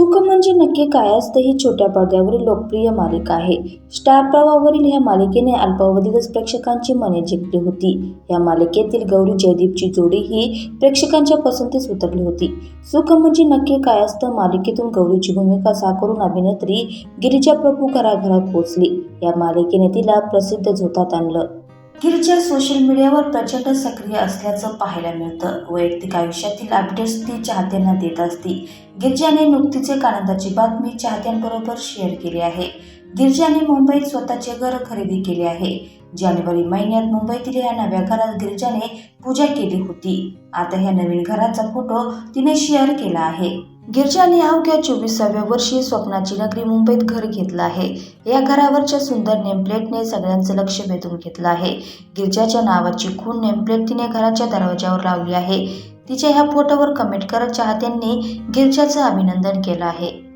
सुख म्हणजे नक्की काय असतं ही छोट्या पडद्यावरील लोकप्रिय मालिका आहे. स्टार प्रवाहावरील ह्या मालिकेने अल्पावधीतच प्रेक्षकांची मने जिंकली होती. या मालिकेतील गौरी जयदीपची जोडी ही प्रेक्षकांच्या पसंतीस उतरली होती. सुख म्हणजे नक्की काय असतं मालिकेतून गौरीची भूमिका साकारून अभिनेत्री गिरिजा प्रभू घराघरात पोहोचली. या मालिकेने तिला प्रसिद्ध झोतात आणलं. गिरिजा सोशल मीडियावर प्रचंड सक्रिय असल्याचं पाहायला मिळतं. वैयक्तिक आयुष्यातील अपडेट्स ती चाहत्यांना देत असती. गिरजाने नुकतीच एक आनंदाची बातमी चाहत्यांबरोबर शेअर केली आहे. गिरजाने मुंबईत स्वतःचे घर खरेदी केले आहे. जानेवारी महिन्यात मुंबईतील या नव्या घरात गिरजाने पूजा केली होती. आता या नवीन घराचा फोटो तिने शेअर केला आहे. गिरजाने अवघ्या चोवीसाव्या वर्षी स्वप्नाची नगरी मुंबईत घर घेतलं आहे. या घरावरच्या सुंदर नेमप्लेटने सगळ्यांचं लक्ष वेधून घेतलं आहे. गिरजाच्या नावाची खून नेमप्लेट तिने घराच्या दरवाजावर लावली आहे. तिच्या ह्या फोटोवर कमेंट करत चाहत्यांनी गिरजाचं अभिनंदन केलं आहे.